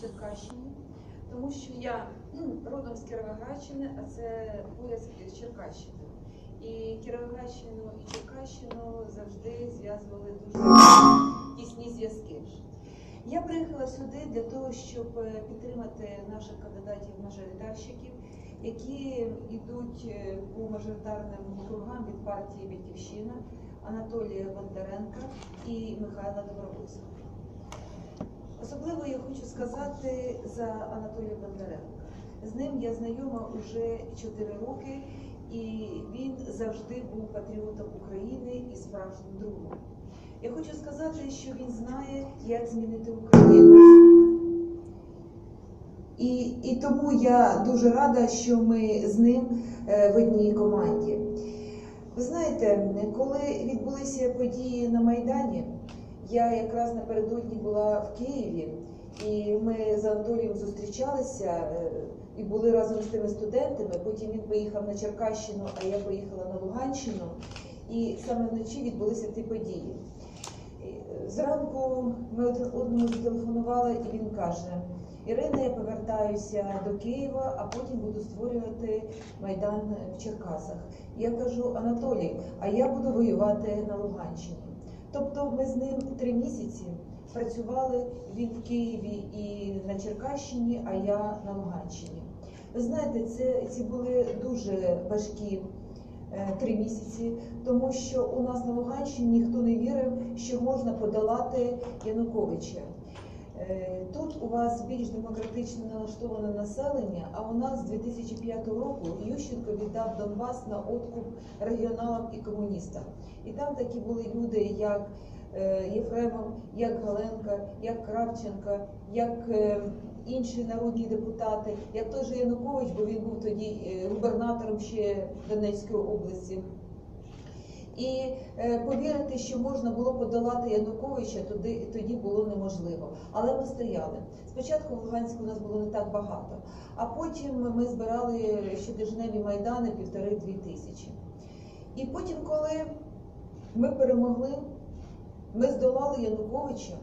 Черкащині, тому що я родом з Кіровоградщини, а це поряд з Черкащиною. І Кіровоградщину і Черкащину завжди зв'язували дуже тісні зв'язки. Я приїхала сюди для того, щоб е, підтримати наших кандидатів-мажоритарщиків, які йдуть е, по мажоритарним округам від партії Батьківщина Анатолія Бондаренка і Михайла Добровольського. Особливо я хочу сказати за Анатолія Бондаренка. З ним я знайома вже 4 роки, і він завжди був патріотом України і справжнім другом. Я хочу сказати, що він знає, як змінити Україну. І, і тому я дуже рада, що ми з ним е, в одній команді. Ви знаєте, коли відбулися події на Майдані, я якраз напередодні була в Києві, і ми з Анатолієм зустрічалися е, і були разом з тими студентами. Потім він поїхав на Черкащину, а я поїхала на Луганщину. І саме вночі відбулися ті події. Зранку ми один одному зателефонували, і він каже: Ірина, я повертаюся до Києва, а потім буду створювати майдан в Черкасах. Я кажу, Анатолій, а я буду воювати на Луганщині. Тобто ми з ним три місяці працювали він в Києві і на Черкащині, а я на Луганщині. Ви знаєте, це ці були дуже важкі е, три місяці, тому що у нас на Луганщині ніхто не вірив, що можна подолати Януковича. Е, Тут у вас більш демократично налаштоване населення, а у нас з 2005 року Ющенко віддав Донбас на откуп регіоналам і комуністам. І там такі були люди, як е, Єфремов, як Галенка, як Кравченка, як е, інші народні депутати, як той же Янукович, бо він був тоді губернатором ще Донецької області. І е, повірити, що можна було подолати Януковича, тоді, тоді було неможливо. Але ми стояли. Спочатку в Луганську у нас було не так багато, а потім ми збирали щотижневі майдани півтори-дві тисячі. І потім, коли ми перемогли, ми здолали Януковича,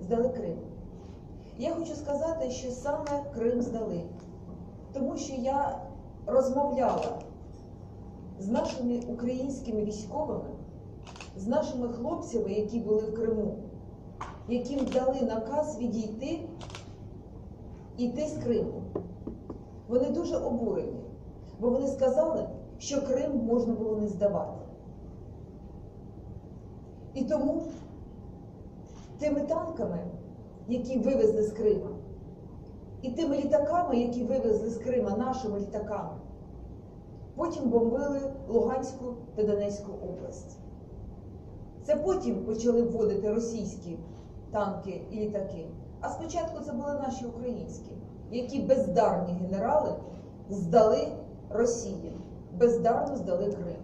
здали Крим. Я хочу сказати, що саме Крим здали, тому що я розмовляла з нашими українськими військовими, з нашими хлопцями, які були в Криму, яким дали наказ відійти йти з Криму. Вони дуже обурені, бо вони сказали, що Крим можна було не здавати. І тому тими танками, які вивезли з Крима, і тими літаками, які вивезли з Крима нашими літаками, Потім бомбили Луганську та Донецьку область. Це потім почали вводити російські танки і літаки. А спочатку це були наші українські, які бездарні генерали здали Росії, бездарно здали Крим.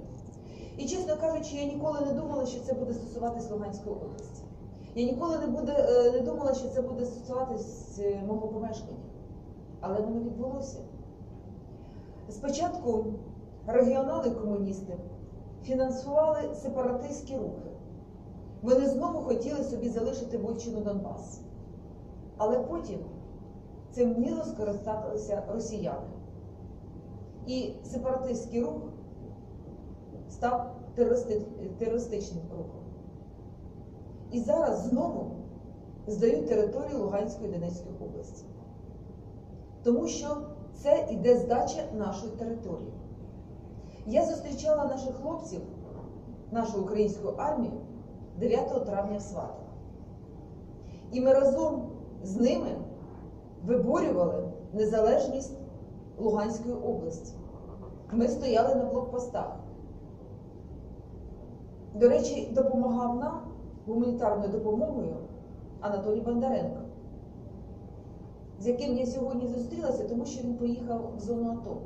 І чесно кажучи, я ніколи не думала, що це буде стосуватись Луганської області. Я ніколи не, буде, е, не думала, що це буде стосуватись е, мого помешкання. Але воно відбулося. Спочатку регіонали комуністи фінансували сепаратистські рухи. Вони знову хотіли собі залишити Вотчину Донбас. Але потім цим вміло скористалися росіяни. І сепаратистський рух став терористи- терористичним рухом. І зараз знову здають територію Луганської і Донецької області. Тому що це іде здача нашої території. Я зустрічала наших хлопців, нашу українську армію 9 травня в Сватах. І ми разом з ними виборювали незалежність Луганської області. Ми стояли на блокпостах. До речі, допомагав нам гуманітарною допомогою Анатолій Бондаренко, з яким я сьогодні зустрілася, тому що він поїхав в зону АТО.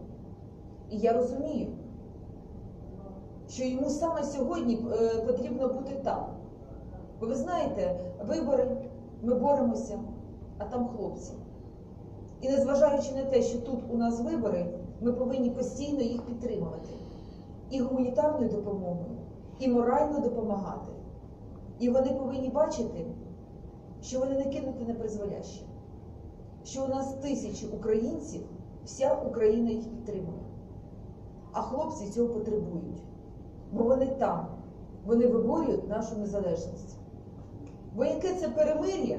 І я розумію, що йому саме сьогодні е, потрібно бути там. Бо ви знаєте, вибори, ми боремося, а там хлопці. І незважаючи на те, що тут у нас вибори, ми повинні постійно їх підтримувати. І гуманітарною допомогою, і морально допомагати. І вони повинні бачити, що вони не кинуті на призволяще, що у нас тисячі українців, вся Україна їх підтримує. А хлопці цього потребують, бо вони там, вони виборюють нашу незалежність. Бо яке це перемир'я,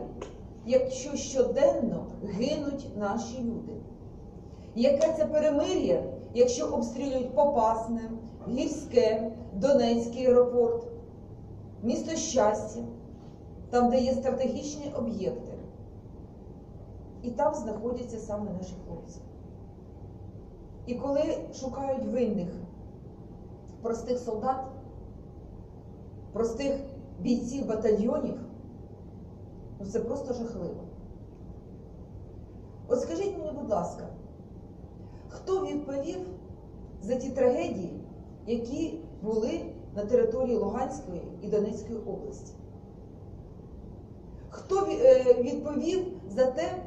якщо щоденно гинуть наші люди? Яке це перемир'я, якщо обстрілюють Попасне, Гірське, Донецький аеропорт, місто щастя, там, де є стратегічні об'єкти. І там знаходяться саме наші хлопці. І коли шукають винних простих солдат, простих бійців батальйонів, ну це просто жахливо. От скажіть мені, будь ласка, хто відповів за ті трагедії, які були на території Луганської і Донецької області? Хто е, відповів за те,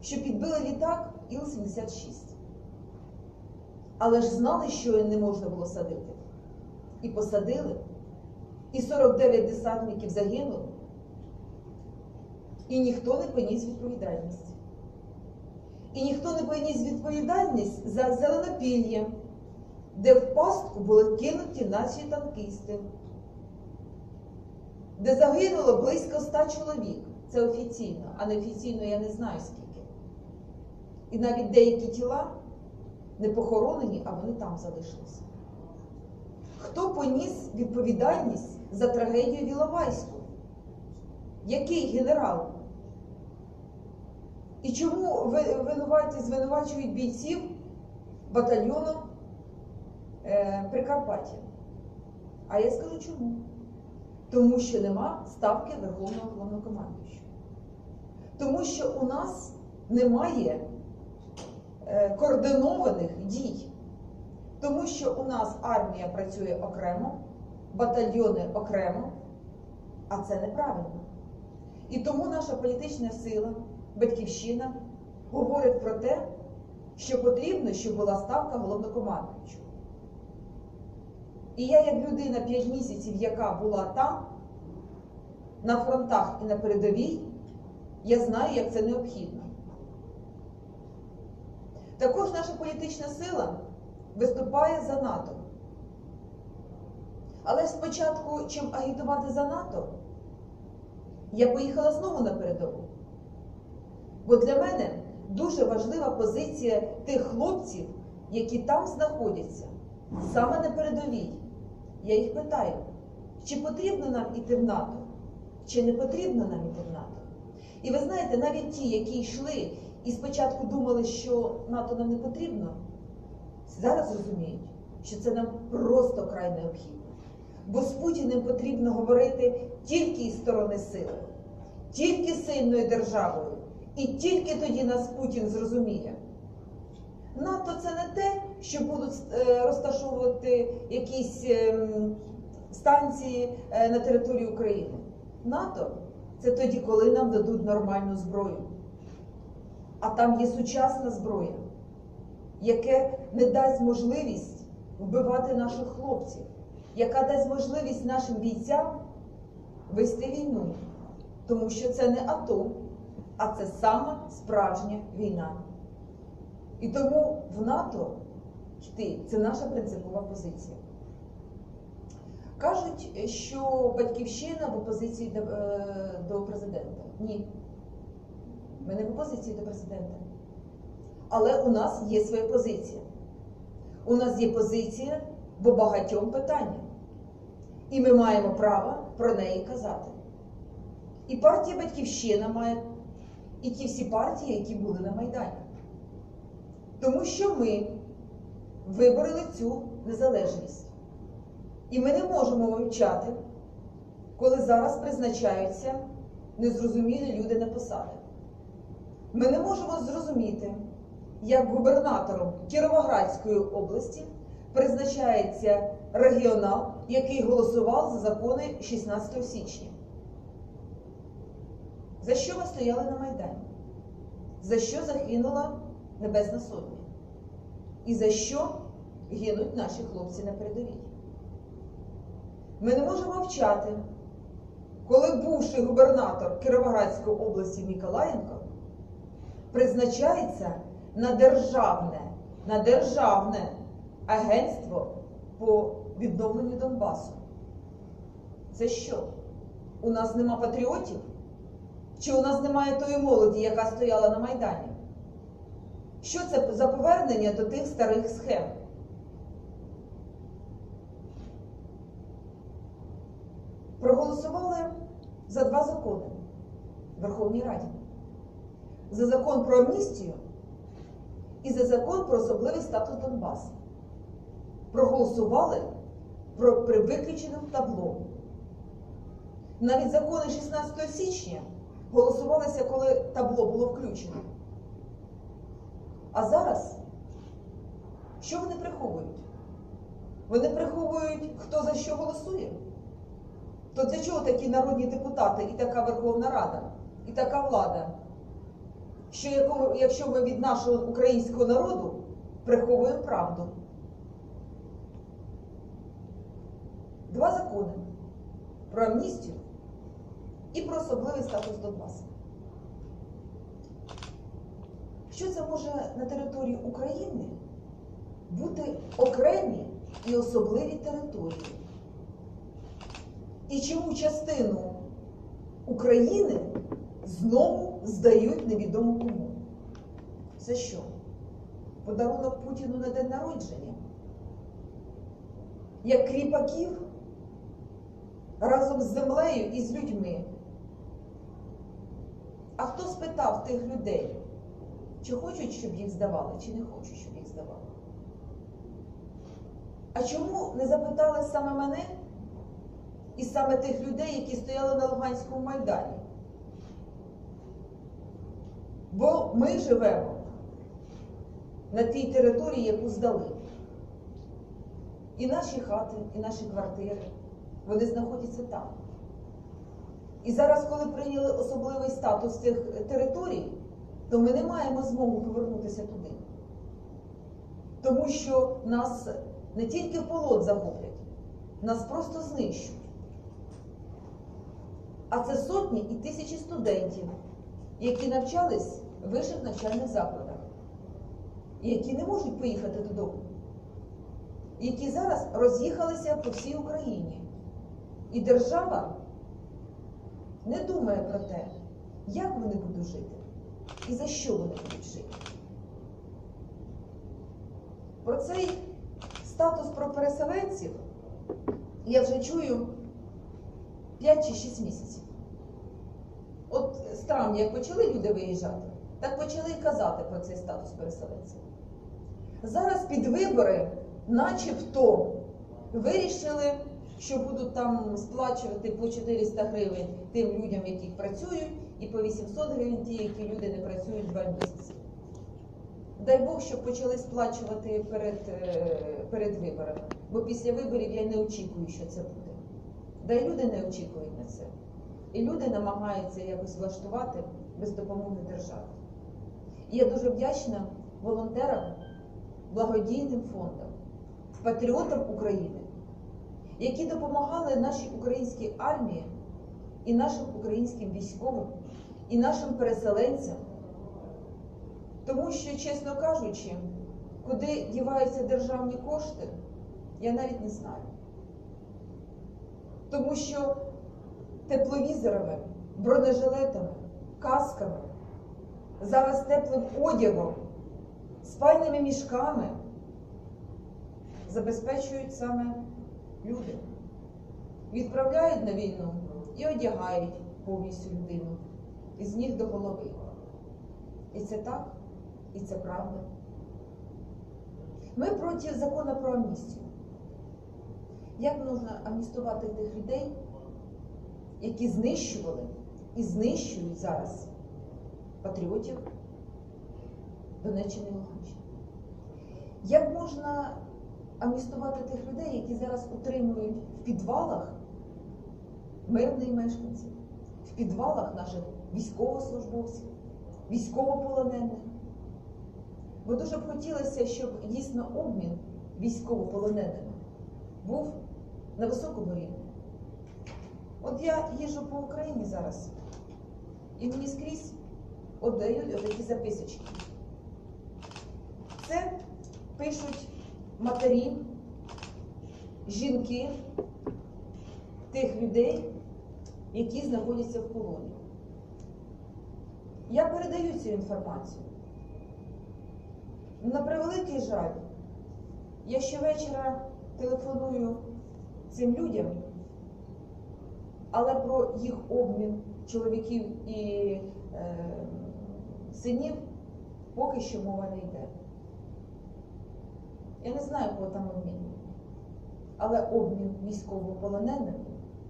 що підбили літак Іл-76? Але ж знали, що не можна було садити. І посадили, і 49 десантників загинули, і ніхто не поніс відповідальність. І ніхто не поніс відповідальність за зеленопілля, де в пастку були кинуті наші танкісти, де загинуло близько 100 чоловік. Це офіційно, а неофіційно я не знаю скільки. І навіть деякі тіла не похоронені, а вони там залишилися. Хто поніс відповідальність за трагедію в Іловайську? Який генерал? І чому винуваті звинувачують бійців батальйону е, Прикарпаття? А я скажу чому? Тому що нема ставки Верховного Головнокомандуючого. Тому що у нас немає координованих дій. Тому що у нас армія працює окремо, батальйони окремо, а це неправильно. І тому наша політична сила, батьківщина говорить про те, що потрібно, щоб була ставка головнокомандуючого. І я, як людина 5 місяців, яка була там, на фронтах і на передовій, я знаю, як це необхідно. Також наша політична сила виступає за НАТО. Але спочатку, чим агітувати за НАТО, я поїхала знову на передову. Бо для мене дуже важлива позиція тих хлопців, які там знаходяться, саме на передовій. Я їх питаю, чи потрібно нам іти в НАТО, чи не потрібно нам іти в НАТО. І ви знаєте, навіть ті, які йшли і спочатку думали, що НАТО нам не потрібно, зараз розуміють, що це нам просто край необхідно. Бо з Путіним потрібно говорити тільки із сторони сили, тільки сильною державою. І тільки тоді нас Путін зрозуміє. НАТО це не те, що будуть е, розташовувати якісь ем, станції е, на території України. НАТО це тоді, коли нам дадуть нормальну зброю. А там є сучасна зброя, яке не дасть можливість вбивати наших хлопців, яка дасть можливість нашим бійцям вести війну. Тому що це не АТО, а це саме справжня війна. І тому в НАТО йти це наша принципова позиція. Кажуть, що батьківщина в опозиції до, е, президента. Ні. Ми не в опозиції до президента. Але у нас є своя позиція. У нас є позиція по багатьом питанням. І ми маємо право про неї казати. І партія Батьківщина має, і ті всі партії, які були на Майдані. Тому що ми вибороли цю незалежність. І ми не можемо мовчати, коли зараз призначаються незрозумілі люди на посади. Ми не можемо зрозуміти, як губернатором Кіровоградської області призначається регіонал, який голосував за закони 16 січня. За що ми стояли на Майдані? За що загинула Небесна Сотня? І за що гинуть наші хлопці на передовій? Ми не можемо мовчати, коли бувший губернатор Кіровоградської області Ніколаєнко призначається на державне, на державне агентство по відновленню Донбасу. Це що? У нас нема патріотів? Чи у нас немає тої молоді, яка стояла на Майдані? Що це за повернення до тих старих схем? Проголосували за два закони в Верховній Раді: за закон про амністію і за закон про особливий статус Донбасу. Проголосували про при виключеному табло. Навіть закони 16 січня голосувалися, коли табло було включено. А зараз що вони приховують? Вони приховують, хто за що голосує. То для чого такі народні депутати і така Верховна Рада, і така влада? Що якщо ми від нашого українського народу приховуємо правду? Два закони про амністію і про особливий статус Донбасу. Що це може на території України бути окремі і особливі території? І чому частину України знову здають невідомо кому? Це що? Подарунок Путіну на день народження? Як кріпаків разом з землею і з людьми. А хто спитав тих людей, чи хочуть, щоб їх здавали, чи не хочуть, щоб їх здавали? А чому не запитали саме мене і саме тих людей, які стояли на Луганському майдані? Бо ми живемо на тій території, яку здали. І наші хати, і наші квартири, вони знаходяться там. І зараз, коли прийняли особливий статус цих територій, то ми не маємо змогу повернутися туди. Тому що нас не тільки в полон захоплять, нас просто знищують. А це сотні і тисячі студентів, які навчались вищих навчальних закладах, які не можуть поїхати додому, які зараз роз'їхалися по всій Україні. І держава не думає про те, як вони будуть жити і за що вони будуть жити. Про цей статус про переселенців я вже чую 5 чи 6 місяців. От з травня, як почали люди виїжджати, так почали і казати про цей статус переселенців. Зараз під вибори, начебто, вирішили, що будуть там сплачувати по 400 гривень тим людям, які працюють, і по 800 гривень ті, які люди не працюють два місяці. Дай Бог, щоб почали сплачувати перед, е, перед виборами. Бо після виборів я не очікую, що це буде. Да й люди не очікують на це. І люди намагаються якось влаштувати без допомоги держави. І я дуже вдячна волонтерам, благодійним фондам, патріотам України, які допомагали нашій українській армії і нашим українським військовим, і нашим переселенцям. Тому що, чесно кажучи, куди діваються державні кошти, я навіть не знаю. Тому що тепловізорами, бронежилетами, касками, зараз теплим одягом, спальними мішками забезпечують саме люди. Відправляють на війну і одягають повністю людину із ніг до голови. І це так, і це правда. Ми проти закону про амністію. Як можна амністувати тих людей, які знищували і знищують зараз патріотів Донеччини і Луганщини? Як можна амністувати тих людей, які зараз утримують в підвалах мирних мешканців, в підвалах наших військовослужбовців, військовополонених? Бо дуже б хотілося, щоб дійсно обмін військовополоненими був на високому рівні. От я їжджу по Україні зараз, і мені скрізь от дають отакі записочки. Це пишуть матері, жінки тих людей, які знаходяться в полоні. Я передаю цю інформацію. На превеликий жаль, я щовечора телефоную цим людям, але про їх обмін чоловіків і е, синів поки що мова не йде. Я не знаю, кого там обмінюють, але обмін військовополоненим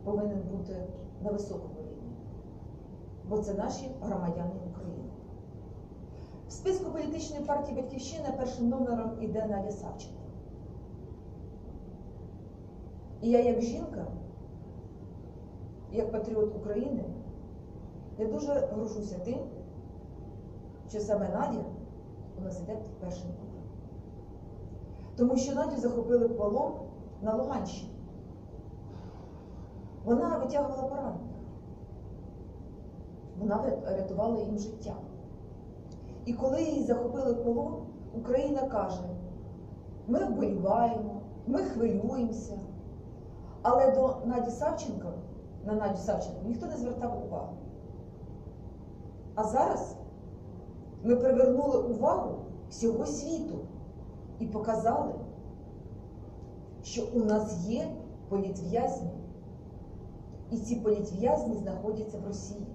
повинен бути на високому рівні, бо це наші громадяни України. В списку політичної партії Батьківщина першим номером іде Надя Савченко. І я як жінка, як патріот України, я дуже горжуся тим, що саме Надя у нас іде першим номером. Тому що Надю захопили полон на Луганщині. Вона витягувала поранених. Вона рятувала їм життя. І коли її захопили полон, Україна каже: ми вболіваємо, ми хвилюємося. Але до Наді Савченко, на Надю Савченко ніхто не звертав увагу. А зараз ми привернули увагу всього світу і показали, що у нас є політв'язні, і ці політв'язні знаходяться в Росії.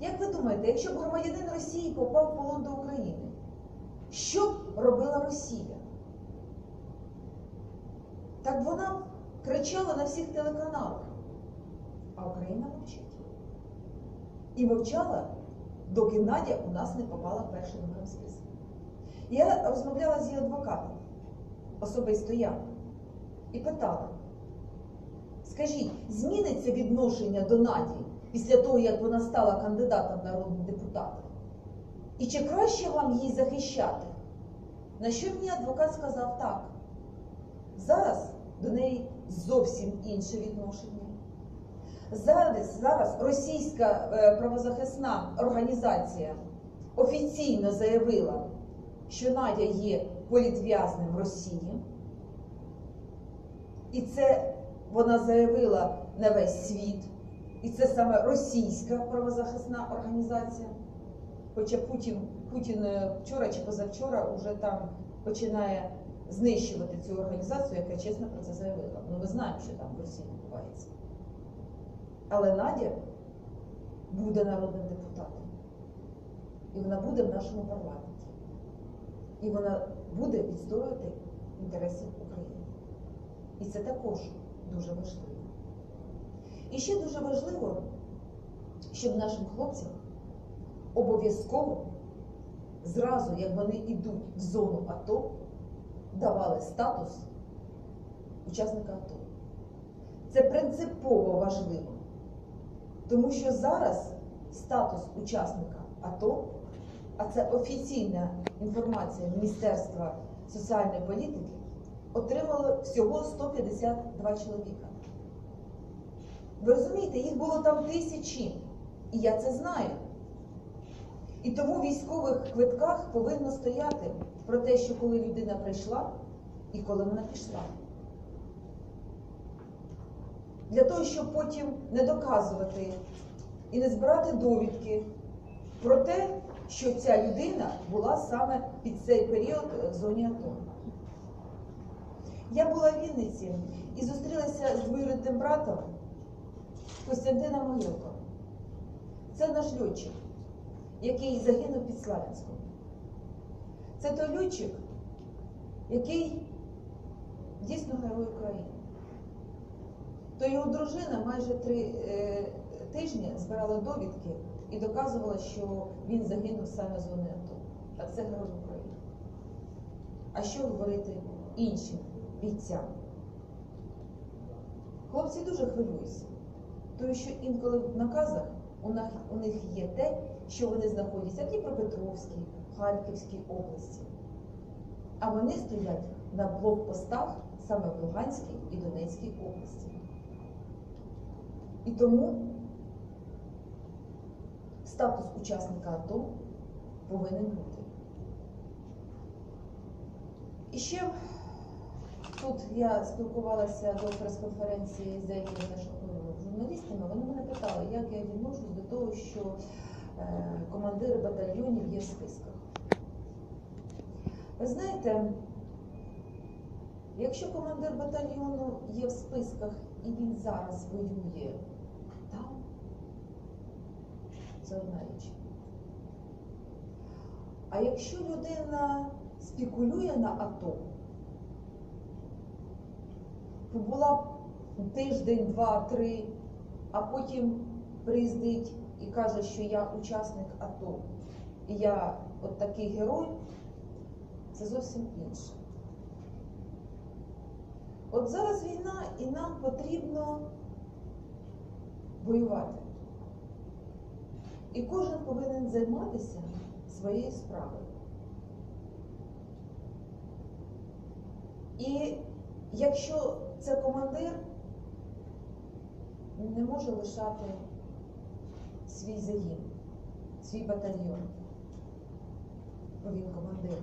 Як ви думаєте, якщо б громадянин Росії попав в полон до України, що б робила Росія? Так вона кричала на всіх телеканалах, а Україна мовчить. І мовчала, доки Надя у нас не попала в перший номер списку. Я розмовляла з її адвокатом, особисто я, і питала: скажіть, зміниться відношення до Наді після того, як вона стала кандидатом в народні депутати? І чи краще вам її захищати? На що мені адвокат сказав так? Зараз до неї зовсім інше відношення. Зараз, зараз російська е, правозахисна організація офіційно заявила, що Надя є політв'язнем в Росії. І це вона заявила на весь світ. І це саме російська правозахисна організація. Хоча Путін, Путін е, вчора чи позавчора вже там починає знищувати цю організацію, яка чесно про це заявила. Ну, ми знаємо, що там в Росії відбувається. Але Надя буде народним депутатом. І вона буде в нашому парламенті. І вона буде відстоювати інтереси України. І це також дуже важливо. І ще дуже важливо, щоб нашим хлопцям обов'язково зразу, як вони йдуть в зону АТО, давали статус учасника АТО. Це принципово важливо, тому що зараз статус учасника АТО, а це офіційна інформація Міністерства соціальної політики, отримало всього 152 чоловіка. Ви розумієте, їх було там тисячі, і я це знаю. І тому в військових квитках повинно стояти про те, що коли людина прийшла і коли вона пішла. Для того, щоб потім не доказувати і не збирати довідки про те, що ця людина була саме під цей період в зоні АТО. Я була в Вінниці і зустрілася з двоюрідним братом Костянтина Могилко. Це наш льотчик, який загинув під Славянськом. Це той льотчик, який дійсно герой України. То його дружина майже три е, тижні збирала довідки і доказувала, що він загинув саме з зони АТО. Так це герой України. А що говорити іншим бійцям? Хлопці дуже хвилюються, тому що інколи в наказах у них є те, що вони знаходяться в Дніпропетровській, Харківській області. А вони стоять на блокпостах саме в Луганській і Донецькій області. І тому статус учасника АТО повинен бути. І ще тут я спілкувалася до прес-конференції з деякими нашими журналістами. Вони мене питали, як я відношусь до того, що е, командири батальйонів є в списках. Ви знаєте, якщо командир батальйону є в списках і він зараз воює це одна річ. А якщо людина спекулює на АТО, побула тиждень, два, три, а потім приїздить і каже, що я учасник АТО, і я от такий герой, це зовсім інше. От зараз війна і нам потрібно воювати. І кожен повинен займатися своєю справою. І якщо це командир, не може лишати свій загін, свій батальйон, бо він командир,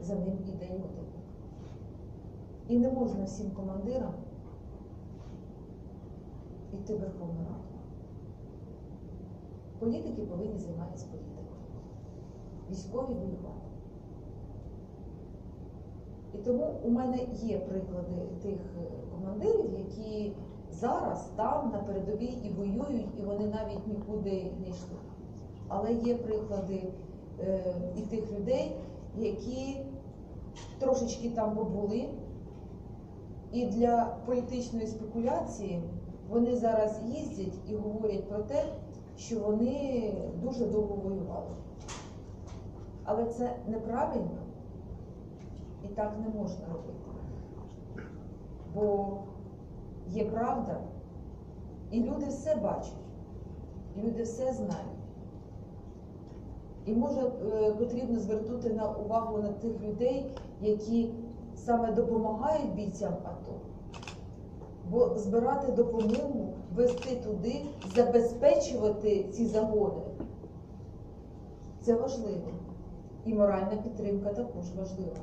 за ним іде люди. І не можна всім командирам йти в Верховну Раду. Політики повинні займатися політикою, військові воювати. І тому у мене є приклади тих е, командирів, які зараз там на передовій і воюють, і вони навіть нікуди не йшли. Але є приклади е, і тих людей, які трошечки там побули, і для політичної спекуляції вони зараз їздять і говорять про те, що вони дуже довго воювали. Але це неправильно і так не можна робити. Бо є правда, і люди все бачать, люди все знають. І може е, потрібно звернути на увагу на тих людей, які саме допомагають бійцям АТО. Бо збирати допомогу, вести туди, забезпечувати ці загони це важливо. І моральна підтримка також важлива.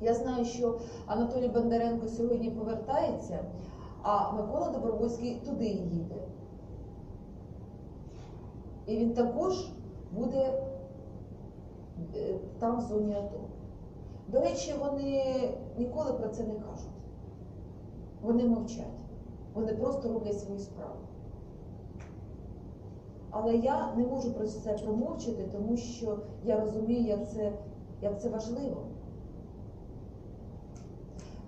Я знаю, що Анатолій Бондаренко сьогодні повертається, а Микола Добровольський туди їде. І він також буде е, там в зоні АТО. До речі, вони ніколи про це не кажуть. Вони мовчать. Вони просто роблять свою справу. Але я не можу про це промовчати, тому що я розумію, як це, як це важливо.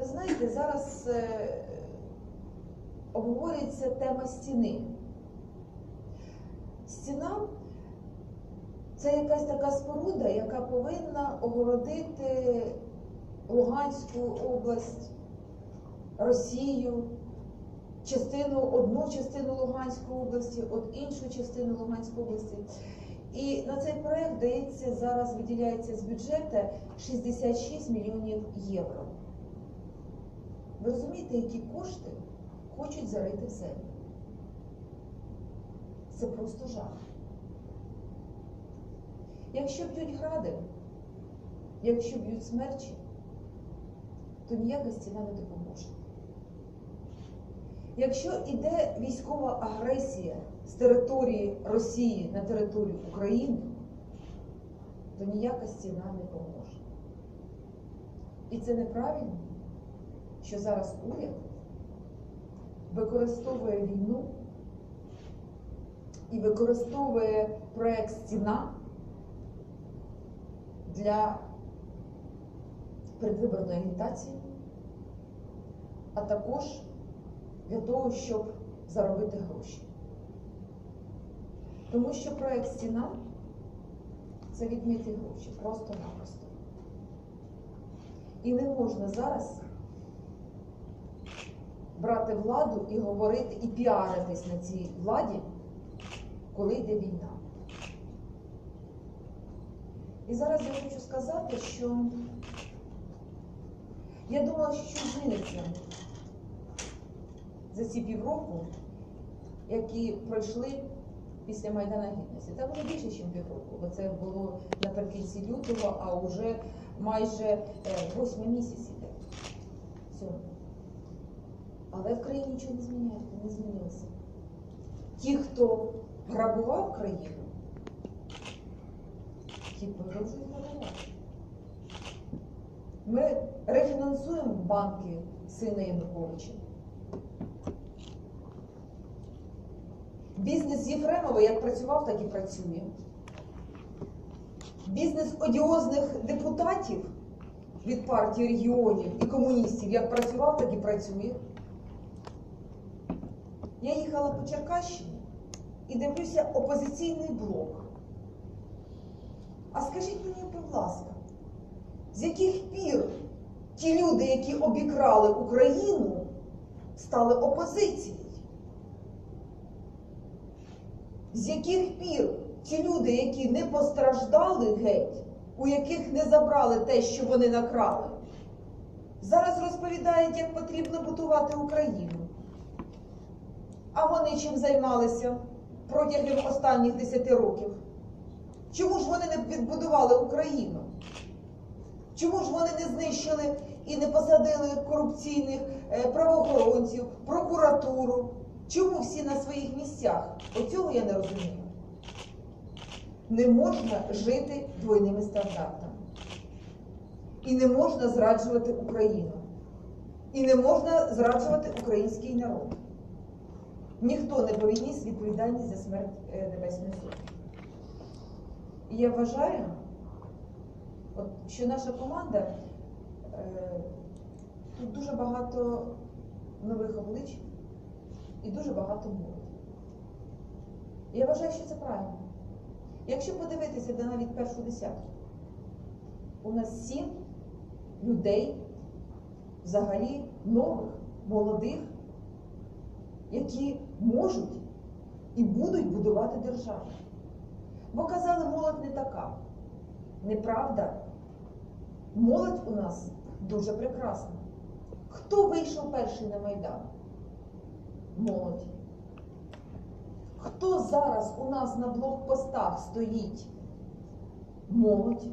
Знаєте, зараз е, обговорюється тема стіни. Стіна це якась така споруда, яка повинна огородити Луганську область, Росію, частину, одну частину Луганської області, от іншу частину Луганської області. І на цей проект дається зараз виділяється з бюджету 66 мільйонів євро. Ви розумієте, які кошти хочуть зарити в землю? Це просто жах. Якщо б'ють гради, якщо б'ють смерчі, то ніяка стіна не допоможе. Якщо йде військова агресія з території Росії на територію України, то ніяка стіна не поможе. І це неправильно, що зараз уряд використовує війну і використовує проект стіна для предвиборної агітації, а також для того, щоб заробити гроші. Тому що проект стіна це відмити гроші просто-напросто. І не можна зараз брати владу і говорити, і піаритись на цій владі, коли йде війна. І зараз я хочу сказати, що я думала, що зміниться за ці півроку, які пройшли після Майдана Гідності. Це було більше, ніж півроку, бо це було наприкінці лютого, а вже майже е, восьмий місяць іде. Але в країні нічого не зміняє, не змінилося. Ті, хто грабував країну, ті продовжують грабувати. Ми рефінансуємо банки сина Януковича. Бізнес Єфремова як працював, так і працює. Бізнес одіозних депутатів від партії регіонів і комуністів як працював, так і працює. Я їхала по Черкащині і дивлюся опозиційний блок. А скажіть мені, будь ласка, з яких пір ті люди, які обікрали Україну, стали опозицією? З яких пір ті люди, які не постраждали геть, у яких не забрали те, що вони накрали, зараз розповідають, як потрібно будувати Україну. А вони чим займалися протягом останніх 10 років? Чому ж вони не відбудували Україну? Чому ж вони не знищили і не посадили корупційних е, правоохоронців, прокуратуру? Чому всі на своїх місцях? Оцього я не розумію. Не можна жити двойними стандартами. І не можна зраджувати Україну. І не можна зраджувати український народ. Ніхто не повідніс відповідальність за смерть е, Небесної Сотні. І я вважаю, що наша команда е, тут дуже багато нових облич і дуже багато молоді. Я вважаю, що це правильно. Якщо подивитися де навіть першу десятку, у нас сім людей взагалі нових, молодих, які можуть і будуть будувати державу. Бо казали, молодь не така. Неправда. Молодь у нас дуже прекрасна. Хто вийшов перший на Майдан? Молодь. Хто зараз у нас на блокпостах стоїть? Молодь.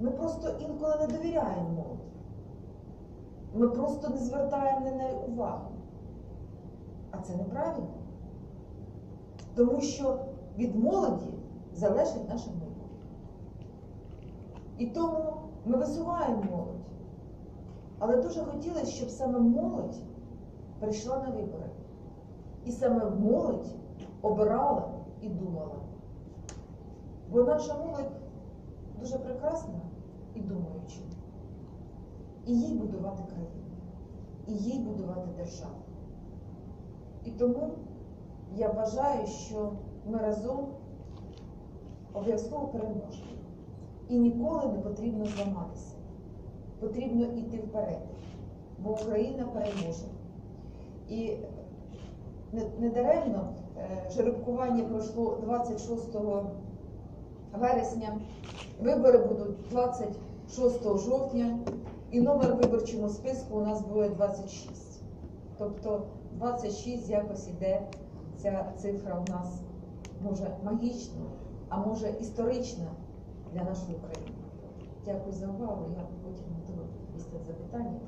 Ми просто інколи не довіряємо молоді. Ми просто не звертаємо на неї увагу. А це неправильно. Тому що від молоді залежить наше майбутнє. І тому ми висуваємо молодь. Але дуже хотілося, щоб саме молодь прийшла на вибори. І саме молодь обирала і думала. Бо наша молодь дуже прекрасна і думаюча. І їй будувати країну, і їй будувати державу. І тому я вважаю, що ми разом обов'язково переможемо. І ніколи не потрібно зламатися. Потрібно йти вперед, бо Україна переможе. І недаремно е, жеребкування пройшло 26 вересня, вибори будуть 26 жовтня, і номер в виборчому списку у нас буде 26. Тобто 26 якось іде ця цифра у нас може магічна, а може історична для нашої України. Дякую за увагу. Я потім готова на запитання.